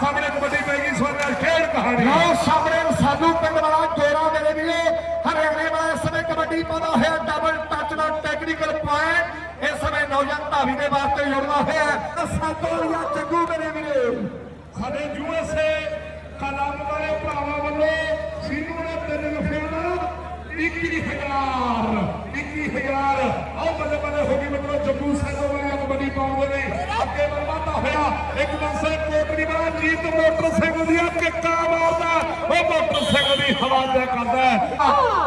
ਸਾਹਮਣੇ ਕਬੱਡੀ ਪੈ ਗਈ ਸੋਨਾ ਖੇਡ ਕਹਾਣੀ ਲਓ ਸਾਹਮਣੇ ਸਾਨੂੰ ਪਿੰਡ ਵਾਲਾ ਜੋਰਾ ਮੇਰੇ ਵੀਰੇ ਹਰਿਆਣੇ ਵਾਲਾ ਇਸ ਸਮੇਂ ਕਬੱਡੀ ਪਾਉਂਦਾ ਹੋਇਆ ਡਬਲ ਟੱਚ ਦਾ ਟੈਕਨੀਕਲ ਪੁਆਇੰਟ ਇਸ ਸਮੇਂ ਨੌਜਵਾਨ ਧਾਵੀ ਦੇ ਵਾਸਤੇ ਜੁੜਦਾ ਹੋਇਆ ਸਾਤੋਂ ਜਾਂ ਚੱਗੂ ਮੇਰੇ ਵੀਰੇ। ਸਾਡੇ ਯੂਐਸਏ ਕਲਮ ਵਾਲੇ ਭਰਾਵਾਂ ਵੱਲੋਂ ਸੀਨੂ ਨੇ ਤਿੰਨ ਲਫਿਆਂ ਦਾ 21000 21000 ਆਓ ਬੱਲੇ ਬੱਲੇ ਹੋ ਗਈ ਮਤਲਬ ਜੱਗੂ ਸੈਦੋ ਵਾਲੇ ਕਬੱਡੀ ਪਾਉਂਦੇ ਨੇ ਅੱਗੇ ਬਰਬਾਦਾ ਹੋਇਆ। ਇੱਕ ਪਾਸੇ ਕੋਟੜੀ ਵਾਲਾ ਜੀਤ ਮੋਟਰਸਾਈਕਲ ਦੀਆਂ ਕਿੱਕਾਂ ਮਾਰਦਾ। ਉਹ ਮੋਟਰਸਾਈਕਲ ਦੀ ਹਵਾ ਕਰਦਾ।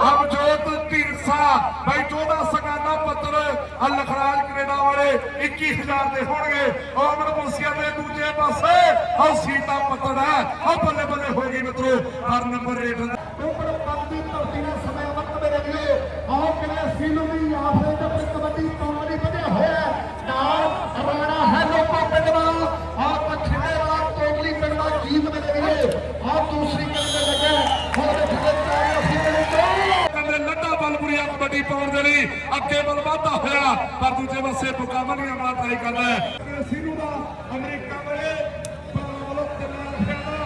ਅਮਜੋਤ ਢੀਂਸਾ ਭਾਈ 14 ਸਗਾਨਾ ਪੱਤਰ ਅਲਖਰਾਜ ਕੈਨੇਡਾ ਵਾਲੇ 21000 ਦੇ ਹੋਣਗੇ। ਅਮਰ ਮੁਰਸੀਆ ਦੇ ਦੂਜੇ ਪਾਸੇ ਆ ਸੀਤਾ ਪੱਤਰ ਹੈ। ਆ ਬੱਲੇ ਬੱਲੇ ਹੋ ਗਈ ਮਿੱਤਰੋ, ਹਰ ਨੰਬਰ ਰੇਟ ਉੱਪਰ ਪੱਗ ਦੀ ਧਰਤੀ ਦੇ ਸਮੇਂ ਵਕਤ ਮੇਰੇ ਵੀਰੇ ਆਓ ਕਿਵੇਂ ਸੀਨੂ ਦੀ ਆਫਰੇ ਤੇ ਕਬੱਡੀ ਪਾਉਣ ਵਧਿਆ ਹੋਇਆ ਨਾਲ ਰਾਣਾ ਹੈ ਲੋਕੋ ਪਿੰਡ ਦਾ ਆਹ ਪਛੜੇ ਵਾਲਾ ਕੋਟਲੀ ਪਿੰਡ ਦਾ ਜੀਤ ਮੇਰੇ ਵੀਰੇ ਆਹ ਦੂਸਰੀ ਕੰਨ ਤੇ ਲੱਗਾ ਹੁਣ ਦੇਖਦੇ ਚਾਰੇ ਅਸੀਂ ਮੇਰੇ ਤੋਂ ਕਹਿੰਦੇ ਲੱਡਾ ਬਲਪੁਰੀਆ ਕਬੱਡੀ ਪਾਉਣ ਦੇ ਲਈ ਅੱਗੇ ਵੱਲ ਵਾਧਾ ਹੋਇਆ ਪਰ ਦੂਜੇ ਪਾਸੇ ਮੁਕਾਬਲੇ ਵਾਲਾ ਟਰਾਈ ਕਰਦਾ ਹੈ। ਸੀਨੂ ਦਾ ਅਮਰੀਕਾ ਵਾਲੇ ਵੱਲੋਂ ਤਿੰਨ ਲਖਿਆ ਦਾ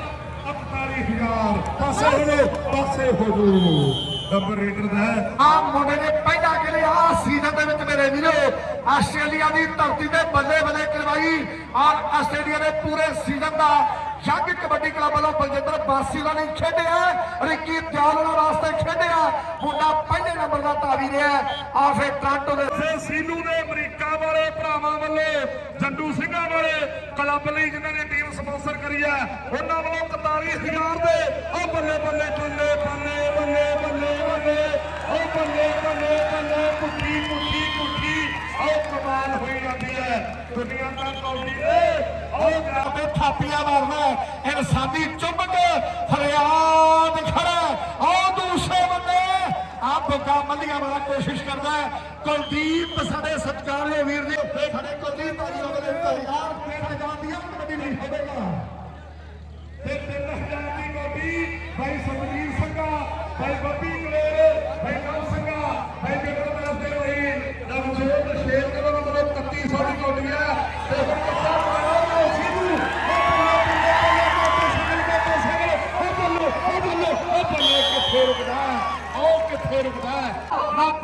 41000 ਪਾਸੇ ਹੋ ਜਾਓ ਪਾਸੇ ਹੋ ਜਾਓ ਨੰਬਰ ਰੇਟਰ ਦਾ ਆ ਮੁੰਡੇ ਨੇ ਪਹਿਲਾ ਕਿਲੇ ਆ ਸੀਜ਼ਨ ਦੇ ਵਿੱਚ ਮੇਰੇ ਵੀਰੋ। ਆਸਟ੍ਰੇਲੀਆ ਦੀ ਧਰਤੀ ਤੇ ਬੱਲੇ ਬੱਲੇ ਕਰਵਾਈ। ਔਰ ਆਸਟ੍ਰੇਲੀਆ ਦੇ ਪੂਰੇ ਸੀਜ਼ਨ ਦਾ ਜੱਗ ਕਬੱਡੀ ਕਲੱਬ ਵੱਲੋਂ ਬਲਜਿੰਦਰ ਬਾਸੀ ਦਾ ਨੇ ਖੇਡਿਆ। ਰਿੱਕੀ ਦਿਆਲ ਉਹਨਾਂ ਵਾਸਤੇ ਖੇਡਿਆ। ਮੁੰਡਾ ਪਹਿਲੇ ਨੰਬਰ ਦਾ ਤਾਵੀ ਰਿਹਾ ਆ ਫਿਰ ਦੇ ਤੇ ਦੇ ਅਮਰੀਕਾ ਵਾਲੇ ਭਰਾਵਾਂ ਵੱਲੋਂ ਜੰਡੂ ਸਿੰਘਾਂ ਵਾਲੇ ਕਲੱਬ ਲਈ ਜਿਨ੍ਹਾਂ ਨੇ ਟੀਮ ਸਪਾਂਸਰ ਕਰੀ ਹੈ, ਉਹਨਾਂ ਵੱਲੋਂ 41000 ਦੇ ਉਹ ਬੱਲੇ ਬੱਲੇ ਬੱਲੇ ਬੱਲੇ ਬੱਲੇ ਬੱਲੇ ਬੱਲੇ। ਉਹ ਬੱਲੇ ਬੱਲੇ ਬੱਲੇ ਕੁੱਠੀ ਕੁੱਠੀ ਕੁੱਠੀ ਉਹ ਕਮਾਲ ਹੋਈ ਜਾਂਦੀ ਹੈ। ਦੁਨੀਆ ਦਾ ਕੌਡੀ ਏ। ਉਹ ਤੇ ਥਾਪੀਆਂ ਮਾਰਨਾ ਇਨਸਾਨੀ ਚੁੰਬਕ, ਫਰਿਆਦ ਖੜਾ ਆਹ ਦੂਸਰੇ ਬੰਦੇ ਆ ਬੁੱਗਾ ਮੱਲੀਆਂ ਵਾਲਾ ਕੋਸ਼ਿਸ਼ ਕਰਦਾ ਹੈ। ਕੁਲਦੀਪ, ਸਾਡੇ ਸਤਿਕਾਰਯੋਗ ਵੀਰ ਜੀ ਉੱਥੇ ਖੜੇ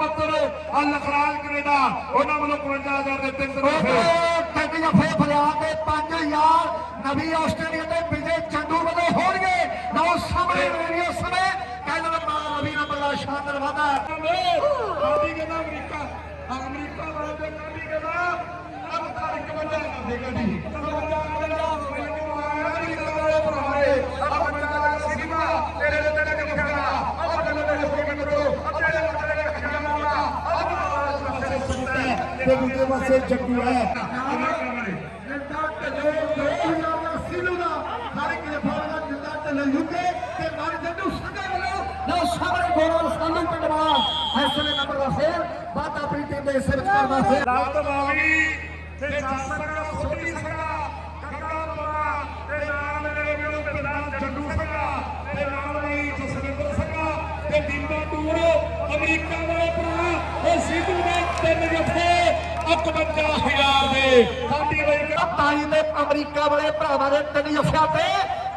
ਪੱਤਰ ਅਲਖਰਾਜ ਕੈਨੇਡਾ ਉਹਨਾਂ ਵੱਲੋਂ 55000 ਦੇ ਤਿੰਨ ਹੋਏ ਟੱਕ ਜਫੇ ਫਰਿਆਦ ਦੇ 5000 ਨਵੀਂ ਆਸਟ੍ਰੇਲੀਆ ਦੇ ਵਿਜੇ ਚੰਦੂ ਵੱਲੋਂ ਹੋਣਗੇ। ਲਓ ਸਾਹਮਣੇ ਰੇਡੀਓ ਸਮੇਂ। ਕਹਿੰਦੇ ਨੇ ਮਾਂ ਨਵੀਂ ਨੰਬਰ ਦਾ ਸ਼ਾਨਦਾਰ ਵਾਦਾ ਕਾਦੀ ਕਹਿੰਦਾ ਅਮਰੀਕਾ। ਅਮਰੀਕਾ ਵਾਲੇ ਦੇ ਕਾਦੀ ਕਹਿੰਦਾ ਅਬ ਤਾਰੀਖ ਵਜਾ। ਦੇ ਗੱਡੀ ਵਜਾ ਵਜਾ ਮੈਨੂੰ ਆਇਆ ਅਮਰੀਕਾ ਵਾਲੇ ਭਰਾਏ ਅਬ ਵਜਾ ਸਿਨੇਮਾ ਤੇਰੇ ਦੇ ਤੇਰੇ ਕੇ ਖੜਾ ਅਬ ਤੇਰੇ ਦੇ ਹੋ ਕੇ ਕਰੋ ਅਬ ਤੇਰੇ ਦੇ ਤੇਰੇ ਕੇ ਖੜਾ ਮਾਰਾ ਅਬ ਪਾਸੇ ਸੁਣਦਾ ਤੇ ਦੂਜੇ ਪਾਸੇ ਜੱਗੂ ਹੈ। ਅਮਰੀਕਾ ਜਿੰਦਾ ਢੱਲੇ ਦੋ ਦਾ ਸੀਲੂ ਦਾ ਹਰ ਇੱਕ ਦੇ ਫਾਲ ਦਾ ਜਿੰਦਾ ਢੱਲੇ ਯੂਕੇ ਤੇ ਮਨ ਜੰਦੂ ਸੰਗਾ ਵੱਲੋਂ ਲਓ ਸਾਹਮਣੇ ਗੋਰਾ ਸਾਨੂੰ ਪਿੰਡ ਵਾਲਾ ਨੰਬਰ ਦਾ ਫੇਰ ਬਾਤ ਆਪਣੀ ਟੀਮ ਦੇ ਹਿੱਸੇ ਵਿੱਚ ਕਰਦਾ ਫੇਰ ਰਾਤ ਬਾਵੀ ਤੇ ਜਸਕਾ ਸੋਢੀ ਸੰਗਾ ਕੱਕਾ ਬੋਲਾ ਤੇ ਨਾਲ ਮੇਰੇ ਵੀਰੋ ਪਿੰਡਾਂ ਜੱਡੂ ਸੰਗਾ ਤੇ ਨਾਲ ਵੀ ਜਸਵਿੰਦਰ ਸੰਗਾ ਤੇ ਦੀਪਾ ਦੂਰ, ਅਮਰੀਕਾ ਵਾਲੇ ਭਰਾ, ਉਹ ਸਿੱਧੂ ਦੇ ਤਿੰਨ ਜੱਫੇ 51000 ਦੇ। ਸਾਡੀ ਬਈ ਤਾਈ ਦੇ ਅਮਰੀਕਾ ਵਾਲੇ ਭਰਾਵਾਂ ਦੇ ਤਿੰਨ ਜਫਿਆਂ ਤੇ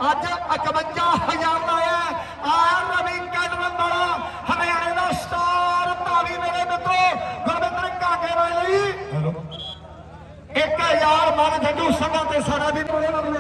ਅੱਜ 51000 ਦਾ ਆਇਆ ਆ ਰਵੀ ਕੈਡਰਨ ਵਾਲਾ ਹਰਿਆਣੇ ਦਾ ਸਟਾਰ ਧਾਵੀ ਮੇਰੇ ਮਿੱਤਰੋ ਗੁਰਵਿੰਦਰ ਕਾਗੇ ਵਾਲੀ ਹੈਲੋ। 1000 ਮਨ ਜੱਜੂ ਸੰਘਾਂ ਤੇ ਸਾਡਾ ਵੀ ਬੜੇ ਨਾਲ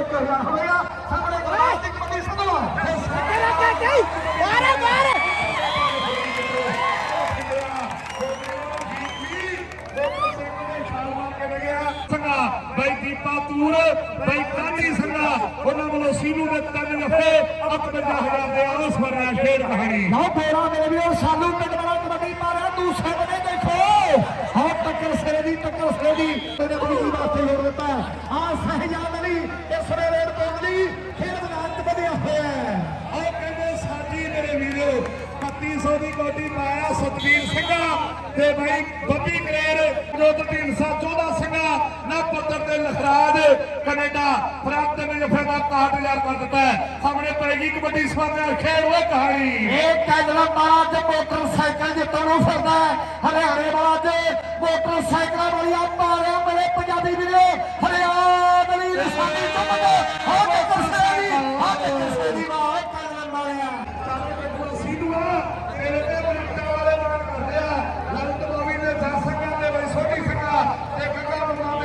55000 ਦੇ ਆਉਸ ਮਰਨਾ ਸ਼ੇਰ ਕਹਾਣੀ। ਲਓ ਤੇਰਾ ਮੇਰੇ ਵੀਰੋ ਸਾਲੂ ਪਿੰਡਵਾਲਾ ਕਬੱਡੀ ਮਾਰਿਆ ਦੂਸਰੇ ਬਨੇ ਦੇਖੋ। ਹਾਂ, ਟੱਕਰ ਸਿਰੇ ਦੀ, ਟੱਕਰ ਸਿਰੇ ਦੀ। ਤੇਰੇ ਕੋਲ ਵਾਸਤੇ ਹੋਰ ਦਿੱਤਾ। ਆ ਸਹਿਜਾਦ ਅਲੀ ਕੋਟੀ ਪਾਇਆ ਸਤਵੀਰ ਸਿੰਘਾ ਤੇ ਬਾਈ ਬੱਬੀ ਕਲੇਰ, ਜੋਤ ਢੀਂਡਸਾ 14 ਸਿੰਘਾ ਨਾ ਪੱਤਰ ਤੇ ਲਖਰਾਜ ਕੈਨੇਡਾ ਪ੍ਰਾਪਤ ਨੇ ਜਫੇ 61000 ਕਰ ਦਿੱਤਾ ਸਾਹਮਣੇ ਪਏਗੀ ਕਬੱਡੀ ਸਵਾਰ ਖੇਡ ਉਹ ਕਹਾਣੀ। ਇਹ ਕੈਨਲਾ ਵਾਲਾ ਤੇ ਮੋਟਰਸਾਈਕਲ ਜਿੱਤਣ ਨੂੰ ਫਿਰਦਾ ਹਰਿਆਣੇ ਵਾਲਾ ਤੇ ਮੋਟਰਸਾਈਕਲਾਂ ਵਾਲੀਆਂ ਮਾਰਿਆ ਮੇਰੇ ਪੰਜਾਬੀ ਵੀਰੋ, ਹਰਿਆਣਾ ਦੀ ਨਿਸ਼ਾਨੀ ਚਮਕ ਹੋ ਕੇ ਕਿਸੇ ਦੀ ਹੋ ਕੇ ਕਿਸੇ ਦੀ ਵਾਹ ਕੈਨਲਾ ਵਾਲਿਆ ਚਾਰੇ ਦੇ ਕੋਲ ਸੀਧੂਆ ਤੇਰੇ ਤੇ ਬਰਕਤਾਂ ਵਾਲੇ ਮਾਰ ਕਰਦੇ ਆ ਲਲਿਤ ਬਾਵੀ ਦੇ 10 ਸੰਗਾਂ ਦੇ ਬਈ ਛੋਟੀ ਸੰਗਾ ਤੇ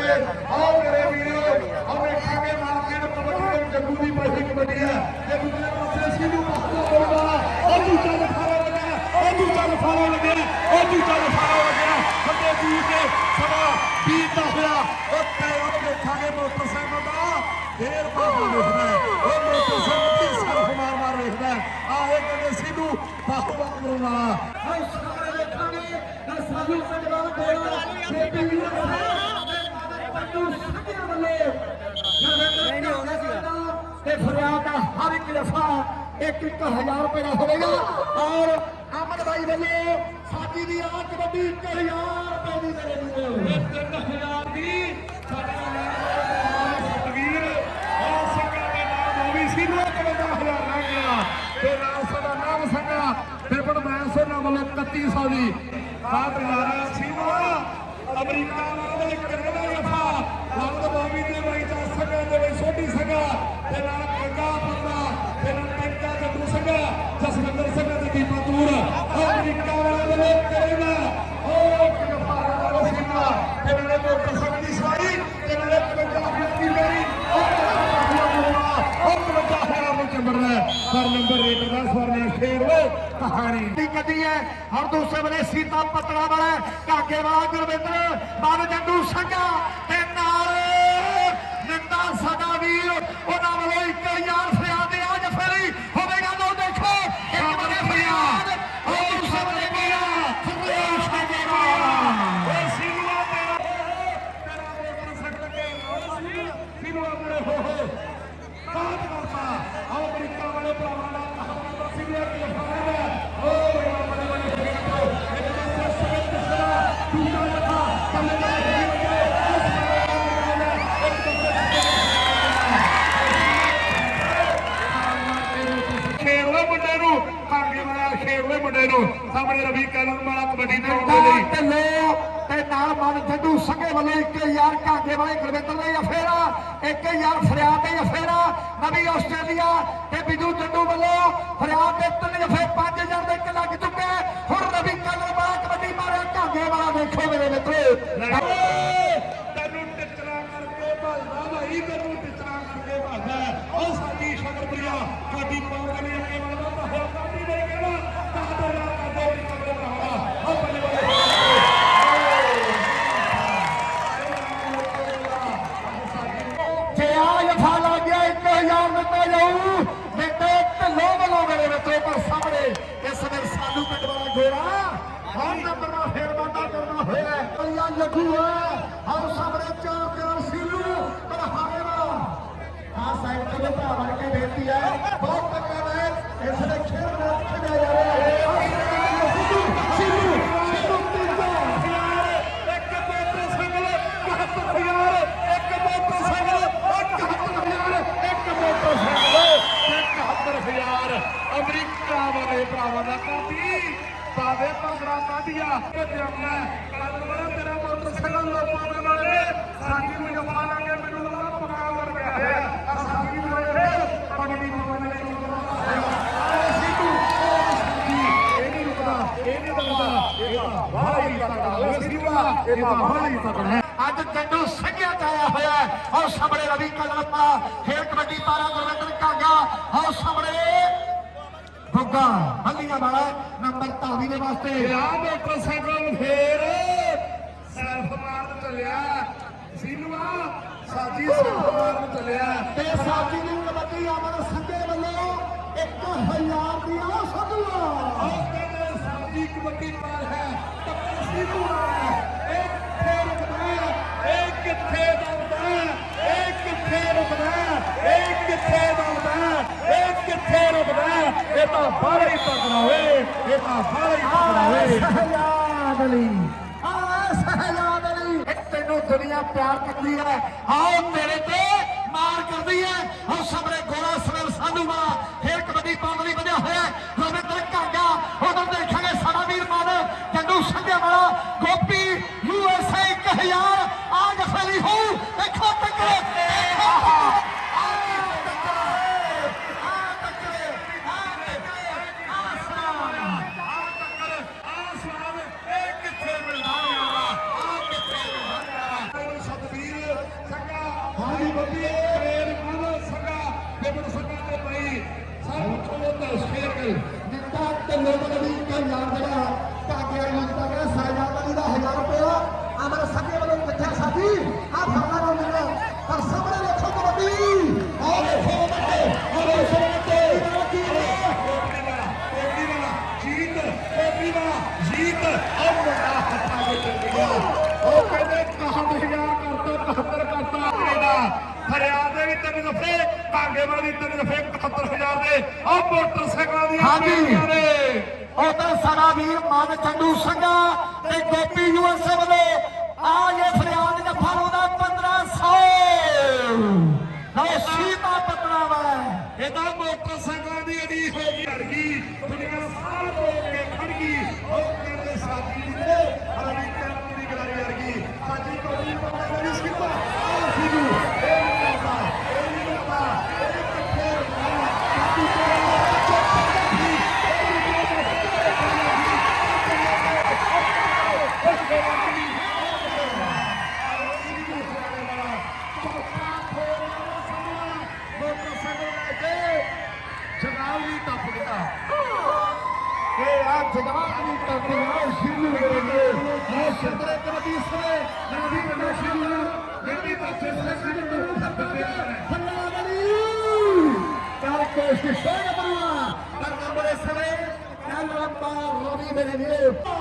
ਗੱਗਾ ਆਓ ਮੇਰੇ ਵੀਰੋ ਆਓ ਵੇਖਾਂਗੇ ਮਾਰਕੀਟ ਕਬੱਡੀ ਜੱਗੂ ਦੀ ਪਹਿਲੀ ਕਬੱਡੀ ਹੈ। ਤੇ ਦੂਜੇ ਪਾਸੇ ਸੀਧੂ ਪਾਸੋਂ ਬੋਲਦਾ ਉਹ ਦੂਜਾ ਲਫਾਰਾ ਲੱਗਿਆ ਉਹ ਦੂਜਾ ਲਫਾਰਾ ਲੱਗਿਆ ਉਹ ਦੂਜਾ ਲਫਾਰਾ ਲੱਗਿਆ ਖੱਡੇ ਦੂਰ ਕੇ ਸਵਾ 20 ਹੋਇਆ ਉਹ ਤੇ ਉਹ ਵੇਖਾਂਗੇ ਮੋਟਰਸਾਈਕਲ ਦਾ ਫੇਰ ਬਾਹਰ ਵੇਖਦਾ ਉਹ ਮੋਟਰਸਾਈਕਲ ਦੀ ਸਰਫ ਮਾਰ ਮਾਰ ਵੇਖਦਾ ਆਹ ਇਹ ਕਹਿੰਦੇ ਸਿੱਧੂ ਬਾਹੂ ਬਾਹੂ ਵਾਲਾ ਹਰ ਸਾਰੇ ਦੇਖਾਂਗੇ ਨਾ ਸਾਜੂ ਸੰਗਰਾਮ ਦੇਵਾ ਬੇਟੀ ਵੀਰ ਪੰਨੂ ਸੰਗਿਆ ਵੱਲੋਂ ਨਹੀਂ ਨਹੀਂ ਹੋਣਾ ਸੀਗਾ ਤੇ ਫਰਿਆਦ ਦਾ ਹਰ ਇੱਕ ਦਫਾ ਇੱਕ ਇੱਕ ਰੁਪਏ ਦਾ ਹੋਵੇਗਾ ਔਰ ਅਮਨ ਬਾਈ ਵੱਲੋਂ ਸਾਡੀ ਦੀ ਆ ਕਬੱਡੀ 1000 ਰੁਪਏ ਦੀ ਮੇਰੇ ਵੀਰੋ ਤਿੰਨ ਦੀ ਸਾਡੇ ਨਾਲ ਸਤਵੀਰ ਉਹ ਸੰਗਾਂ ਦੇ ਨਾਮ ਉਹ ਵੀ ਸੀ ਨਾ ਕਬੱਡਾ ਤੇ ਨਾਲ ਸਾਡਾ ਨਾਮ ਸੰਗਾ ਟ੍ਰਿਪਲ ਮੈਚ ਉਹਨਾਂ ਵੱਲੋਂ 3100 ਦੀ ਬਾਤ ਯਾਰਾ ਸੀਮਾ ਅਮਰੀਕਾ ਵਾਲੇ ਕੈਨੇਡਾ ਜਫਾ ਬਾਈ ਦੇ ਵਿੱਚ ਛੋਟੀ ਸੰਗਾ ਤੇ ਨਾਲ ਕੰਗਾ ਬੰਦਾ ਤੇ ਨਾਲ ਟੈਂਕਾ ਜੱਟੂ ਸੰਗਾ ਜਸਵਿੰਦਰ ਸੰਗਾ ਤੇ ਦੀਪਾ ਤੂਰ ਅਮਰੀਕਾ ਵਾਲੇ ਵੱਲੋਂ ਕੈਨੇਡਾ ਉਹ ਜਫਾ ਵਾਲਾ ਸੀਮਾ, ਤੇ ਨਾਲੇ ਮੋਟਰ ਸੰਗ ਦੀ ਸਵਾਰੀ ਤੇ ਨਾਲੇ ਕੰਗਾ ਫਿਰਦੀ ਮੇਰੀ ਉਹ ਕੰਗਾ ਹੋਇਆ ਨੂੰ ਚੰਬੜਦਾ ਪਰ ਨੰਬਰ ਰੇਟ ਦਾ ਸਵਰਨਾ ਖੇਡ ਵੇ ਕਹਾਣੀ ਦੀ ਗੱਡੀ ਹੈ। ਹਰ ਦੂਸਰੇ ਵੇਲੇ ਸੀਤਾ ਪਤਲਾ ਵਾਲਾ ਕਾਕੇ ਵਾਲਾ ਗੁਰਵਿੰਦਰ ਬਾਬ ਜੰਡੂ ਸੰਘਾ। ਵੱਲੋਂ ਇੱਕ ਯਾਰ ਕਾਗੇ ਵਾਲੇ ਗੁਰਵਿੰਦਰ ਦੇ ਅਫੇਰਾ, ਇੱਕ ਯਾਰ ਫਰਿਆਦ ਦੇ ਅਫੇਰਾ, ਨਵੀਂ ਆਸਟ੍ਰੇਲੀਆ ਤੇ ਬਿਜੂ ਜੰਡੂ ਵੱਲੋਂ ਫਰਿਆਦ ਦੇ ਤਿੰਨ ਜਫੇ 5000 ਦੇ ਇੱਕ ਲੱਖ ਚੁੱਕੇ ਹੁਣ ਰਵੀ ਕਲਰ ਵਾਲਾ ਕਬੱਡੀ ਮਾਰਿਆ ਕਾਗੇ ਵਾਲਾ ਦੇਖੋ ਮੇਰੇ ਮਿੱਤਰੋ ਤੈਨੂੰ ਟਿਚਰਾ ਕਰਕੇ ਭੱਜਦਾ ਭਾਈ ਤੈਨੂੰ ਟਿਚਰਾ ਕਰਕੇ ਭੱਜਦਾ ਉਹ ਸਾਡੀ ਸ਼ਕਰਪ੍ਰਿਆ ਸਾਡੀ ਪੌਂਗ ਨੇ ਅੱਗੇ ਵਧਦਾ ਤਾਂ ਹੋਰ ਕਾਦੀ ਨਹੀਂ ਕਹਿਣਾ ਕਾਦਰ ਨਾ ਕਰਦੇ ਵੀ ਕਬਰ ਰਹਾ ਉਹ ਬੱਲੇ ਬੱਲੇ ਜੇ ਆ ਜਫਾ ਲੱਗ ਗਿਆ 1000 ਦਿੱਤਾ ਜਾਊ ਬੇਟੇ ਢਿੱਲੋਂ ਵੱਲੋਂ ਮੇਰੇ ਮਿੱਤਰੋ ਪਰ ਸਾਹਮਣੇ ਇਸ ਵੇਲੇ ਸਾਡੂ ਪਿੰਡ ਵਾਲਾ ਗੋਰਾ ਹਾਂ ਨੰਬਰ ਦਾ ਫੇਰ ਵਾਧਾ ਕਰਨਾ ਹੋਇਆ ਅਲਿਆ ਲੱਗੂ ਹੈ ਹਰ ਸਾਹਮਣੇ ਚਾਰ ਚਾਰ ਸੀਲੂ ਪਰ ਹਾਰੇ ਵਾਲਾ ਆ ਸਾਈਡ ਤੇ ਭਰਾ ਬਣ ਕੇ ਬੇਨਤੀ ਹੈ ਬਹੁਤ ਤਕੜਾ ਮੈਚ ਇਸ ਦੇ ਖੇਡ ਮੈਚ ਖੇਡਿਆ ਜਾ ਰਿਹਾ ਹੈ ਸੀਲੂ ਸੀਲੂ ਸੀਲੂ ਤੀਜਾ ਇੱਕ ਮੋਟਰਸਾਈਕਲ 71000 ਇੱਕ ਮੋਟਰਸਾਈਕਲ 71000 ਇੱਕ ਮੋਟਰਸਾਈਕਲ 71000 ਅਮਰੀਕਾ ਵਾਲੇ ਭਰਾਵਾਂ ਦਾ ਕਾਪੀ ਬਾਵੇ 15 ਕਾਢੀਆਂ ਤੇ ਕੱਲ ਵਾਲਾ ਤੇਰਾ ਮੋਟਰਸਾਈਕਲ ਲੋਪਾ ਦੇ ਵਾਲੇ ਸਾਡੀ ਨੂੰ ਜਮਾ ਲਾਂਗੇ ਮੈਨੂੰ ਲੱਗਦਾ ਪਕਾ ਵਰ ਗਿਆ ਹੈ ਆ ਸਾਡੀ ਨੂੰ ਇਹ ਪਗੜੀ ਪਵਨ ਨੇ ਨਹੀਂ ਅੱਜ ਜੰਡੂ ਸੰਘਿਆ ਚ ਆਇਆ ਹੋਇਆ ਹੈ। ਔਰ ਸਾਹਮਣੇ ਰਵੀ ਕਲਰਪਾ ਖੇਡ ਕਬੱਡੀ ਪਾਰਾ ਗੁਰਵਿੰਦਰ ਕਾਗਾ ਔਰ ਸਾਹਮਣੇ ਬੁੱਗਾ ਹੱਲੀਆਂ ਵਾਲਾ ਨੰਬਰ ਧਾਵੀ ਦੇ ਵਾਸਤੇ। ਆ ਮੋਟਰਸਾਈਕਲ ਫੇਰ ਸੈਲਫ ਮਾਰਨ ਚੱਲਿਆ। ਸੀਨੂਆ ਸਾਜੀ ਸੈਲਫ ਮਾਰਨ ਚੱਲਿਆ। ਤੇ ਸਾਜੀ ਦੀ ਕਬੱਡੀ ਅਮਨ ਸੰਘੇ ਵੱਲੋਂ 1000 ਦੀ ਆ ਸਦੂਆ ਉਹ ਕਹਿੰਦੇ ਸਾਜੀ ਕਬੱਡੀ ਪਾਰ ਹੈ ਟੱਕਰ ਸੀਨੂਆ ਇਹ ਤਾਂ ਬਾਹਲਾ ਹੀ ਤਕੜਾ ਅਲੀ। ਆ ਸਹਜਾਦ ਅਲੀ ਤੈਨੂੰ ਦੁਨੀਆ ਪਿਆਰ ਕਰਦੀ ਹੈ ਆਓ ਤੇਰੇ ਤੇ ਮਾਰ ਕਰਦੀ ਹੈ ਆਓ ਸਾਹਮਣੇ ਗੋਲਾ ਸਵਰ ਸਾਧੂ ਵਾ ਫੇਰ ਕਬੱਡੀ ਪਾਉਣ ਲਈ ਵਧਿਆ ਹੋਇਆ ਰਵਿੰਦਰ ਕਾਂਗਾ ਉਧਰ ਦੇਖਾਂਗੇ ਸਾਡਾ ਵੀਰ ਮਾਨ ਜੰਡੂ ਸੰਧਿਆ ਵਾਲਾ ਗੋਪੀ ਯੂ ਐਸ ਏ 1000 ਆ ਜਫਰੀ ਹੋ ਦੇਖੋ ਟੱਕਰ ਦੇਖੋ ਆ ਟੱਕਰ ਆ ਟੱਕਰ ਆ ਟੱਕਰ ਆ ਸਲਾਮ ਆਸਮਾਨ ਇਹ ਕਿੱਥੇ ਮਿਲਦਾ ਯਾਰਾ ਆ ਕਿੱਥੇ ਮਿਲਦਾ ਸਤਵੀਰ ਸੰਗਾ ਹਾਜੀ ਬੱਬੀ ਰੇਲ ਮਨ ਸੰਗਾ ਬਿਬਨ ਸੰਗਾ ਤੇ ਭਾਈ ਸਭ ਤੋਂ ਵੱਧ ਸ਼ੇਰ ਗਏ ਜਿੱਦਾਂ ਢਿੱਲੋਂ ਬਲਵੀ ਕਾ ਯਾਰ ਜਿਹੜਾ ਕਾਗੇ ਵਾਲੀ ਨੂੰ ਦਿੱਤਾ ਗਿਆ ਸਾਜਾਦ ਅਲੀ ਦਾ 1000 ਰੁਪਇਆ ਅਮਰ ਸੱਗੇ ਵੱਲੋਂ ਕਿੱਥੇ ਸਾਡੀ ਆ ਫਰਨਾ ਨੂੰ ਮਿਲਣਾ ਪਰ ਸਾਹਮਣੇ ਦੇਖੋ ਕਬੱਡੀ ਆਹ ਦੇਖੋ ਬੱਚੇ ਆਹ ਦੇਖੋ ਬੱਚੇ ਕੀ ਹੈ ਕੋਪੀ ਵਾਲਾ ਕੋਪੀ ਵਾਲਾ ਜੀਤ ਕੋਪੀ ਵਾਲਾ ਜੀਤ ਉਹ ਮੁੰਡਾ ਹੱਥਾਂ ਵਿੱਚ ਗਿਆ ਉਹ ਕਹਿੰਦੇ 61000 ਕਰਤਾ 71 ਕਰਤਾ ਕੈਨੇਡਾ ਫਰਿਆਦ ਦੇ ਵੀ ਤਿੰਨ ਦਫੇ ਭਾਗੇ ਵਾਲੀ ਤਿੰਨ ਦਫੇ 71000 ਦੇ ਉਹ ਮੋਟਰਸਾਈਕਲਾਂ ਦੀਆਂ ਹਾਂਜੀ। ਉਧਰ ਸਾਡਾ ਵੀਰ ਮਨ ਚੰਡੂ ਸੰਗਾ ਤੇ ਗੋਪੀ ਯੂਐਸਏ ਵੱਲੋਂ ਆ ਇਹ ਫਰਿਆਦ ਜੱਫਾ ਉਹਦਾ 1500 ਲਓ ਸੀਤਾ ਪਤਨਾ ਵਾ ਇਹ ਤਾਂ ਮੋਟਰਸਾਈਕਲਾਂ ਦੀ ਅੜੀ ਹੋ ਗਈ ਅੜ ਗਈ ਦੁਨੀਆ ਸਾਰ ਰੋਕ ਕੇ ਖੜ ਗਈ। ਉਹ ਕਹਿੰਦੇ ਸਾਥੀ ਨੇ ਹਰੀ ਕਰਨ ਦੀ ਗਰਾਰੀ ਅੜ ਗਈ ਸਾਡੀ ਕੋਈ ਪਤਾ ਨਹੀਂ ਸੀ ਤਾਂ ਆ ਸੀਜੂ ਇਹ ਨਹੀਂ ਕਰਦਾ ਇਹ ਨਹੀਂ ਕਰਦਾ ਇਹ ਕਿੱਥੇ ਰਹਿਣਾ ਸਾਡੀ ਕੋਈ ਜਗਾਵੀ ਟੱਪ ਗਿਆ ਇਹ ਆ ਜਗਾਵੀ ਟੱਪ ਗਿਆ ਸ਼ਿਰੂ ਦੇ ਇਹ ਸ਼ੰਦਰੇ ਕਬੱਡੀ ਸਵੇ ਨਵੀਂ ਵੱਡਾ ਸ਼ਿਰੂ ਨਵੀਂ ਪਾਸੇ ਸੈਕਸ਼ਨ ਨੂੰ ਟੱਪ ਗਿਆ ਫੱਲਾ ਬਲੀ ਕਰ ਕੋਸ਼ਿਸ਼ ਹੋਇਆ ਬਰਵਾ ਪਰ ਨੰਬਰ ਇਸ ਵੇ ਕੱਲ ਰੱਬਾ ਰੋਵੀ ਮੇਰੇ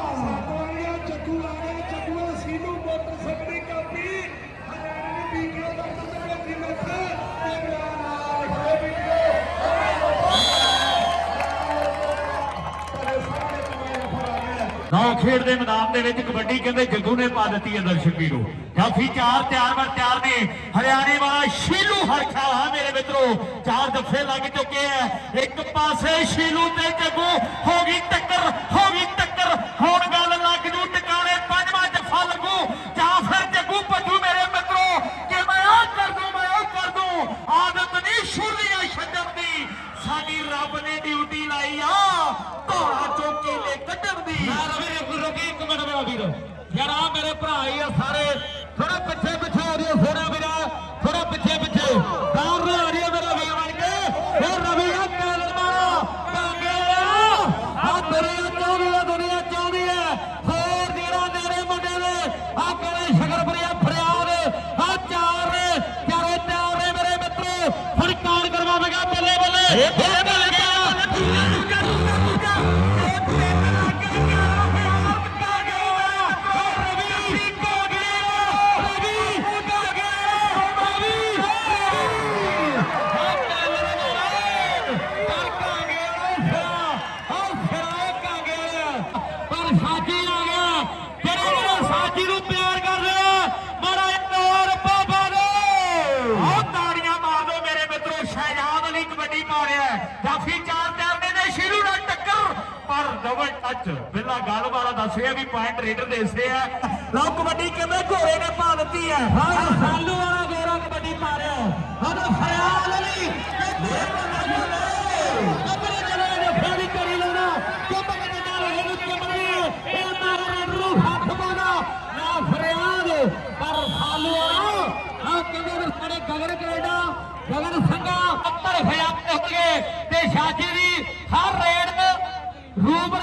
ਖੇਡ ਦੇ ਮੈਦਾਨ ਦੇ ਵਿੱਚ ਕਬੱਡੀ ਕਹਿੰਦੇ ਜੱਗੂ ਨੇ ਪਾ ਦਿੱਤੀ ਹੈ ਦਰਸ਼ਕ ਵੀਰੋ ਕਾਫੀ ਚਾਰ ਤਿਆਰ ਵਰ ਤਿਆਰ ਨੇ। ਹਰਿਆਣੇ ਵਾਲਾ ਸ਼ੀਲੂ ਹਰਖਾ ਹਾਂ ਮੇਰੇ ਮਿੱਤਰੋ। ਚਾਰ ਜੱਫੇ ਲੱਗ ਚੁੱਕੇ ਆ। ਇੱਕ ਪਾਸੇ ਸ਼ੀਲੂ ਤੇ ਜੱਗੂ, ਹੋ ਗਈ ਟੱਕਰ, ਹੋ ਗਈ ਟੱਕਰ ਹੁਣ ਗੱਲ ਲੱਗ ਜੂ ਟਿਕਾਣੇ ਪੰਜਵਾਂ ਜਫਾ ਲੱਗੂ ਜਾਂ ਫਿਰ ਜੱਗੂ ਭੱਜੂ ਮੇਰੇ ਮਿੱਤਰੋ ਕਿ ਮੈਂ ਆ ਕਰ ਦੂੰ ਮੈਂ ਉਹ ਕਰ ਦੂੰ ਆਦਤ ਨਹੀਂ ਛੁਰਲੀਆਂ ਛੱਡਣ ਦੀ ਸਾਡੀ ਰੱਬ ਨੇ ਡਿਊਟੀ ਲਾਈ ਆ ਧੋੜਾ ਚੌਕੀ ਲੈ ਕੱਢਣ ਦੀ ਮੈਂ ਰਵੀ ਰੁਕ ਰੁਕੀ ਇੱਕ ਮਿੰਟ ਮੇਰਾ ਵੀਰ ਯਾਰ ਆ ਮੇਰੇ ਭਰਾ ਹੀ ਆ ਸਾਰੇ ਥੋੜਾ ਪਿੱਛੇ ਪਿੱਛੇ ਹੋ ਰਿਹਾ ਸੋਨਾ ਵੀਰਾ ਥੋੜਾ ਪਿੱਛੇ ਪਿੱਛੇ ਬਾਹਰ ਨੂੰ ਆ ਰਿਹਾ ਮੇਰਾ ਵੀਰ ਬਣ ਕੇ ਇਹ ਰਵੀ ਆ ਕਾਲਰ ਵਾਲਾ ਕਾਂਗੇ ਆ ਆ ਦੁਨੀਆ ਚਾਹੁੰਦੀ ਆ ਦੁਨੀਆ ਚਾਹੁੰਦੀ ਹੈ ਹੋਰ ਜਿਹੜਾ ਮੇਰੇ ਮੁੰਡੇ ਨੇ ਆ ਕਹਿੰਦੇ ਸ਼ਕਰਪੁਰੀਆ ਫਰਿਆਦ ਆ ਚਾਰ ਨੇ ਚਾਰੇ ਤਿਆਰ ਨੇ ਮੇਰੇ ਮਿੱਤਰੋ ਫੜਕਾਰ ਕਰਵਾਵੇਗਾ ਬੱਲੇ ਬੱਲੇ ਇਹ ਬਿੱਲਾ ਗੱਲ ਵਾਲਾ ਦੱਸ ਰਿਹਾ ਵੀ ਪੁਆਇੰਟ ਰੇਡਰ ਦੇ ਹਿੱਸੇ ਆ। ਲਓ ਕਬੱਡੀ ਕਿਵੇਂ ਘੋੜੇ ਨੇ ਪਾ ਦਿੱਤੀ ਹੈ। ਹਾਂ ਸਾਲੂ ਵਾਲਾ ਗੋਰਾ ਕਬੱਡੀ ਮਾਰਿਆ ਹਾਂ ਆਪਣੇ ਨੇ ਫੇਰੀ ਕਰੀ ਲੈਣਾ ਨਾਲ ਇਹਨੂੰ ਇਹ ਨੂੰ ਹੱਥ ਪਾਉਣਾ। ਨਾ ਫਰਿਆਦ ਪਰ ਸਾਲੂ ਵਾਲਾ। ਆ ਕਹਿੰਦੇ ਨੇ ਸਾਡੇ ਗਗਨ ਕੈਨੇਡਾ? ਗਗਨ ਸੰਗਾ ਉੱਤਰ ਹੋਇਆ ਪਹੁੰਚ ਗਏ ਤੇ ਸ਼ਾਜੀ ਦੀ ਹਰ ਰੇਡ ਰੂਪ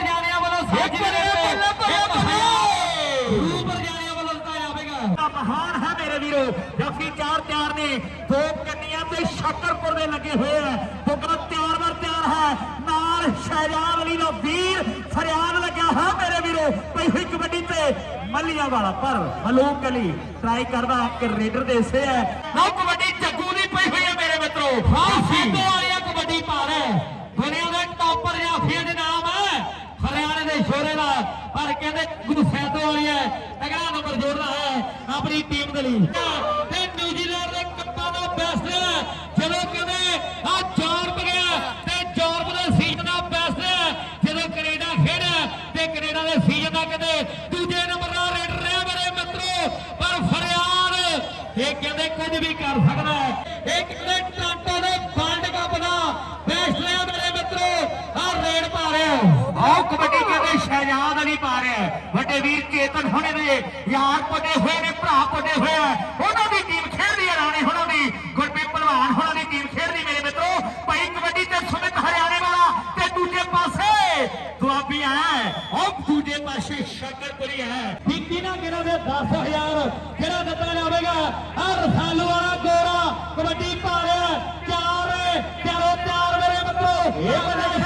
ਮਹਾਨ ਹੈ ਚਾਰ ਤਿਆਰ ਨੇ। ਦੋ ਕੰਨੀਆਂ ਤੇ ਸ਼ੱਕਰਪੁਰ ਦੇ ਲੱਗੇ ਹੋਏ ਆ। ਟੁਕੜਾ ਤਿਆਰ ਵਰ ਤਿਆਰ ਹੈ। ਨਾਲ ਸ਼ਹਿਜਾਦ ਅਲੀ ਦਾ ਵੀਰ ਫਰਿਆਦ ਲੱਗਿਆ ਹਾਂ ਮੇਰੇ ਵੀਰੋ। ਪਈ ਹੋਈ ਕਬੱਡੀ ਤੇ ਮੱਲੀਆਂ ਵਾਲਾ ਪਰ ਮਲੂਕ ਅਲੀ ਟਰਾਈ ਕਰਦਾ ਕਿ ਰੇਡਰ ਦੇ ਹਿੱਸੇ ਹੈ। ਲਓ ਕਬੱਡੀ ਜੱਗੂ ਦੀ ਪਈ ਹੋਈ ਹੈ ਮੇਰੇ ਮਿੱਤਰੋ। ਹਾਂ ਸਾਡੋ ਵਾਲਿਆ ਕਬੱਡੀ ਪਾ ਰਿਹਾ ਦੁਨੀਆ ਦੇ ਟੌਪ ਪਰ ਕਹਿੰਦੇ ਗੁਰਸੈਦੋ ਵਾਲੀ ਹੈ। ਅਗਲਾ ਨੰਬਰ ਜੋੜਨਾ ਹੈ ਆਪਣੀ ਟੀਮ ਦੇ ਲਈ। ਤੇ ਨਿਊਜ਼ੀਲੈਂਡ ਦੇ ਕੱਪਾਂ ਦਾ ਬੈਸਟ ਜਦੋਂ ਕਹਿੰਦੇ ਆ ਯੂਰਪ ਗਿਆ, ਤੇ ਯੂਰਪ ਦੇ ਸੀਜ਼ਨ ਦਾ ਬੈਸਟ ਜਦੋਂ ਕੈਨੇਡਾ ਖੇਡਿਆ ਤੇ ਕੈਨੇਡਾ ਦੇ ਸੀਜ਼ਨ ਦਾ ਕਹਿੰਦੇ ਦੂਜੇ ਨੰਬਰ ਦਾ ਰੇਡਰ ਰਿਹਾ ਮੇਰੇ ਮਿੱਤਰੋ, ਪਰ ਫਰਿਆਦ ਇਹ ਕਹਿੰਦੇ ਕੁਝ ਵੀ ਕਰ ਸਕਦਾ ਹੈ ਇਹ ਕਹਿੰਦੇ ਟਾਂਟੋ ਦੇ ਵਰਲਡ ਕੱਪ ਦਾ ਬੈਸਟ ਰਿਹਾ ਮੇਰੇ ਮਿੱਤਰੋ ਆ ਰੇਡ ਪਾ ਰਿਹਾ ਆਹ ਕਬੱਡੀ ਕਹਿੰਦੇ ਸ਼ਹਿਜਾਦ ਅਲੀ ਪਾ ਰਿਹਾ ਹੈ। ਵੱਡੇ ਵੀਰ ਚੇਤਨ ਹੋਣੇ ਦੇ ਯਾਰ ਪੱਡੇ ਹੋਏ ਨੇ ਭਰਾ ਪੱਡੇ ਹੋਏ ਆ। ਉਹਨਾਂ ਦੀ ਟੀਮ ਖੇਡਦੀ ਹੈ ਰਾਣੇ ਹੋਣਾ ਦੀ। ਗੁਰਪ੍ਰੀਤ ਭਲਵਾਨ ਹੋਣਾ ਦੀ ਟੀਮ ਖੇਡਦੀ ਮੇਰੇ ਮਿੱਤਰੋ। ਭਾਈ ਕਬੱਡੀ ਤੇ ਸੁਮਿਤ ਹਰਿਆਣੇ ਵਾਲਾ ਤੇ ਦੂਜੇ ਪਾਸੇ ਦੁਆਬੀ ਹੈ ਉਹ ਦੂਜੇ ਪਾਸੇ ਸ਼ਕਰਪੁਰੀ ਹੈ ਦਿੱਤੀ ਨਾ ਕਿਹਨਾਂ ਦੇ 10000 ਕਿਹੜਾ ਦਿੱਤਾ ਜਾਵੇਗਾ ਆ ਰਸਾਲੂ ਵਾਲਾ ਗੋਰਾ ਕਬੱਡੀ ਪਾ ਰਿਹਾ। ਚਾਰ ਚਾਰੋ ਚਾਰ ਮੇਰੇ ਮਿੱਤਰੋ। ਇਹ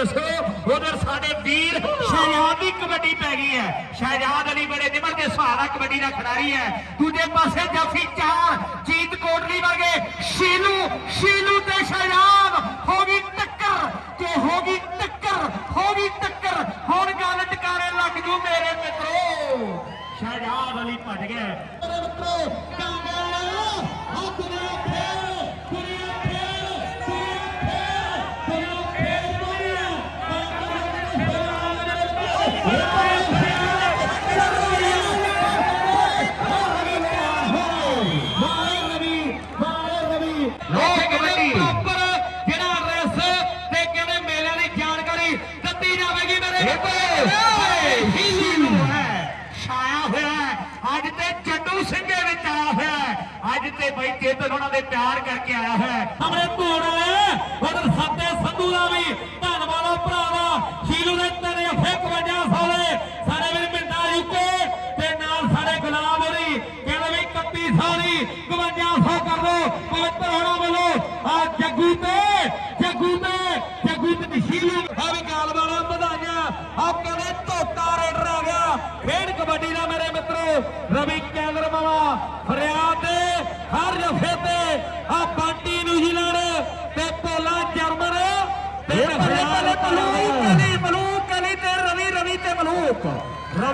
ਦੱਸੋ, ਉਧਰ ਸਾਡੇ ਵੀਰ ਸ਼ਹਿਜਾਦ ਦੀ ਕਬੱਡੀ ਪੈ ਗਈ ਹੈ। ਸ਼ਹਿਜਾਦ ਅਲੀ ਬੜੇ ਨਿਮਰ ਦੇ ਸਹਾਰਾ ਕਬੱਡੀ ਦਾ ਖਿਡਾਰੀ ਹੈ। ਦੂਜੇ ਪਾਸੇ ਜਾਫੀ ਚਾਰ ਜੀਤ ਕੋਟਲੀ ਵਰਗੇ ਸ਼ੀਲੂ ਸ਼ੀਲੂ ਤੇ ਸ਼ਹਿਜਾਦ ਹੋ ਗਈ ਟੱਕਰ ਤੇ ਹੋ ਗਈ ਟੱਕਰ ਹੋ ਗਈ ਟੱਕਰ ਹੁਣ ਗੱਲ ਟਿਕਾਰੇ ਲੱਗ ਜੂ ਮੇਰੇ ਮਿੱਤਰੋ ਸ਼ਹਿਜਾਦ ਅਲੀ ਭੱਜ ਗਿਆ ਮੇਰੇ ਮਿੱਤਰੋ ਕਾਂਗੜਾ ਆ ਦੁਨੀਆ ਫੇਰ ਦੁਨੀਆ ਫੇਰ ਦੁਨੀਆ ਫੇਰ ਦੁਨੀਆ ਫੇਰ ਲੋਕ ਕਬੱਡੀ ਪ੍ਰੋਪਰ ਜਿਹੜਾ ਰੈਸ ਤੇ ਕਹਿੰਦੇ ਮੇਲਿਆਂ ਦੀ ਜਾਣਕਾਰੀ ਦਿੱਤੀ ਜਾਵੇਗੀ ਮੇਰੇ ਹੀਲੂ ਹੈ ਛਾਇਆ ਹੋਇਆ ਹੈ। ਅੱਜ ਤੇ ਜੱਟੂ ਸਿੰਘ ਦੇ ਵਿੱਚ ਆਇਆ ਹੋਇਆ ਹੈ। ਅੱਜ ਤੇ ਬਾਈ ਚੇਤਨ ਉਹਨਾਂ ਦੇ ਪਿਆਰ ਕਰਕੇ ਆਇਆ ਹੈ? ਆਪਣੇ ਘੋੜ ਉਧਰ ਸੱਤੇ ਸੰਧੂ ਦਾ ਵੀ ਧੰਨਵਾਦ ਆ ਭਰਾਵਾ ਸ਼ੀਲੂ ਦੇ ਤੇਰੇ ਫੇ 51 ਸਾਲੇ ਸਾਡੇ ਵੀਰ ਮਿੰਟਾ ਯੂਕੇ ਤੇ ਨਾਲ ਸਾਡੇ ਗੁਲਾਮ ਹੋਰੀ ਕਹਿੰਦੇ ਵੀ 31 ਸਾਲੀ 5200 ਕਰ ਦੋ ਪਵਿੱਤਰ ਹੋਣਾ ਵੱਲੋਂ ਆ ਜੱਗੂ ਤੇ ਜੱਗੂ ਤੇ ਜੱਗੂ ਤੇ ਸ਼ੀਲੂ ਆ ਵੀ ਗਾਲ ਵਾਲਾ ਵਧਾਈਆਂ ਆ ਕਹਿੰਦੇ ਧੋਤਾ ਰੇਡਰ ਆ ਗਿਆ ਖੇਡ ਕਬੱਡੀ ਦਾ ਮੇਰੇ ਮਿੱਤਰੋ ਰਵੀ ਕੇਂਦਰ ਮਾਵਾ ਫਰਿਆਦ ਦੇ ਹਰ ਜਫੇ ਤੇ ਆ ਬਾਂਟੀ ਨਿਊਜ਼ੀਲੈਂਡ ਤੇ ਪੋਲਾ ਜਰਮਨ ਤੇ ਬੱਲੇ ਬੱਲੇ ਕਲੀ ਮਲੂਕ ਕਲੀ ਤੇ ਰਵੀ ਰਵੀ ਤੇ ਮਲੂਕ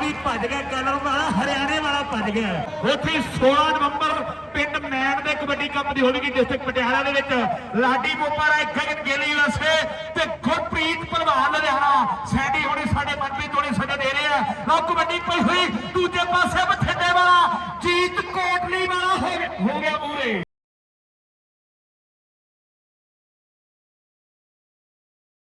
ਰਵੀ ਭੱਜ ਗਿਆ ਕਲਰ ਵਾਲਾ ਹਰਿਆਣੇ ਵਾਲਾ ਭੱਜ ਗਿਆ। ਉੱਥੇ 16 ਨਵੰਬਰ ਪਿੰਡ ਮੈਨ ਦੇ ਕਬੱਡੀ ਕੱਪ ਦੀ ਹੋਵੇਗੀ ਡਿਸਟ੍ਰਿਕਟ ਪਟਿਆਲਾ ਦੇ ਵਿੱਚ। ਲਾਡੀ ਮੋਪਾਰਾ ਗਗਨ ਗਿੱਲ ਯੂਐਸਏ ਤੇ ਗੁਰਪ੍ਰੀਤ ਭਲਵਾਨ ਲੁਧਿਆਣਾ। ਸੈਡੀ ਹੋਣੀ ਸਾਡੇ ਮਨਪ੍ਰੀਤ ਹੋਣੀ ਸਾਡੇ ਦੇ ਰਹੇ ਆ। ਲਓ ਕਬੱਡੀ ਪਈ ਹੋਈ, ਦੂਜੇ ਪਾਸੇ ਬਠਿੰਡੇ ਵਾਲਾ, ਜੀਤ ਕੋਟਲੀ ਵਾਲਾ ਹੋ ਗਿਆ ਹੋ ਗਿਆ ਮੂਰੇ